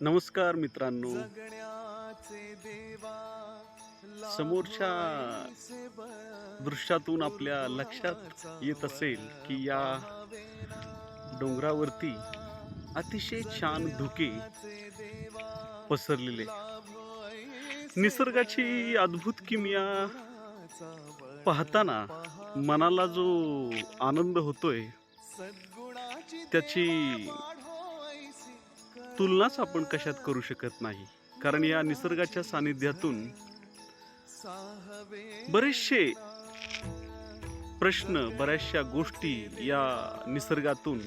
नमस्कार मित्रांनो. समोरच्या दृश्यातून आपल्या लक्षात येत असेल की या डोंगरावरती अतिशय छान धुके पसरलेले निसर्गाची अद्भुत किमया पाहताना मनाला जो आनंद होतोय त्याची तुलनाच आपण कशात करू शकत नाही? कारण या निसर्गाच्या सानिध्यातून बरेचसे प्रश्न बऱ्याचशा गोष्टी या निसर्गातून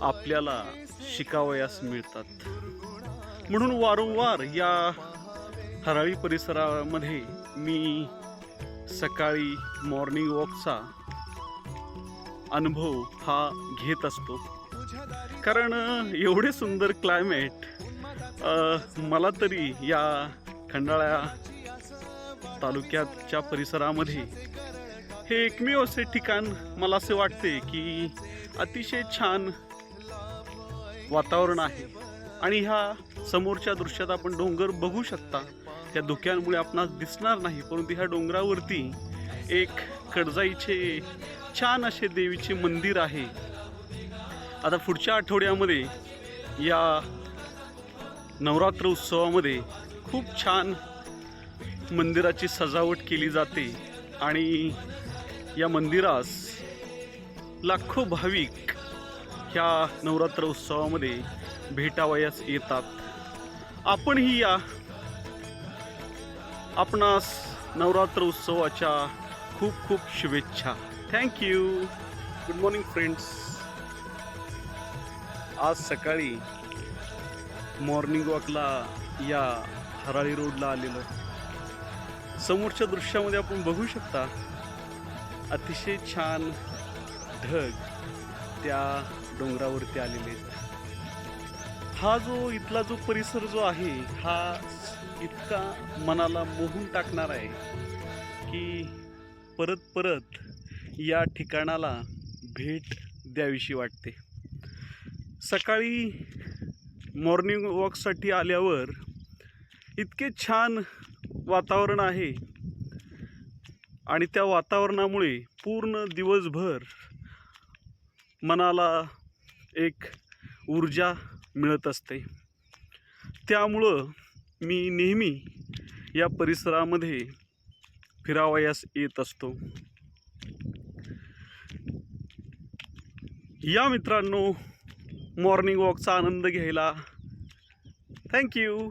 आपल्याला शिकावयास मिळतात. म्हणून वारंवार या हराळी परिसरामध्ये मी सकाळी मॉर्निंग वॉकचा अनुभव हा घेत असतो. कारण एवढे सुंदर क्लायमेट मला तरी या खंडाळ्या तालुक्याच्या परिसरामध्ये हे एकमेव असे ठिकाण मला असे वाटते की अतिशय छान वातावरण आहे. आणि ह्या समोरच्या दृश्यात आपण डोंगर बघू शकता. त्या धुक्यांमुळे आपणास दिसणार नाही परंतु ह्या डोंगरावरती एक कडजाईचे छान असे देवीचे मंदिर आहे. आता पुढच्या आठवड्यामध्ये या नवरात्र उत्सवामध्ये खूप छान मंदिराची सजावट केली जाते आणि या मंदिरास लाखो भाविक ह्या नवरात्र उत्सवामध्ये भेटावयास येतात. आपणही या आपणास नवरात्र उत्सवाच्या खूप खूप शुभेच्छा. थँक्यू गुड मॉर्निंग फ्रेंड्स आज सकाळी मॉर्निंग वॉकला या हराळी रोडला आलेलो. समोरच्या दृश्यामध्ये आपण बघू शकता अतिशय छान ढग त्या डोंगरावरती आलेले आहेत. हा जो इथला जो परिसर जो आहे हा इतका मनाला मोहून टाकणार आहे की परत परत या ठिकाणाला भेट द्यावीशी वाटते. सकाळी मॉर्निंग वॉकसाठी आल्यावर इतके छान वातावरण आहे आणि त्या वातावरणामुळे पूर्ण दिवसभर मनाला एक ऊर्जा मिळत असते. त्यामुळं मी नेहमी या परिसरामध्ये फिरावयास येत असतो. या मित्रांनो मॉर्निंग वॉकचा आनंद घ्यायला. थँक्यू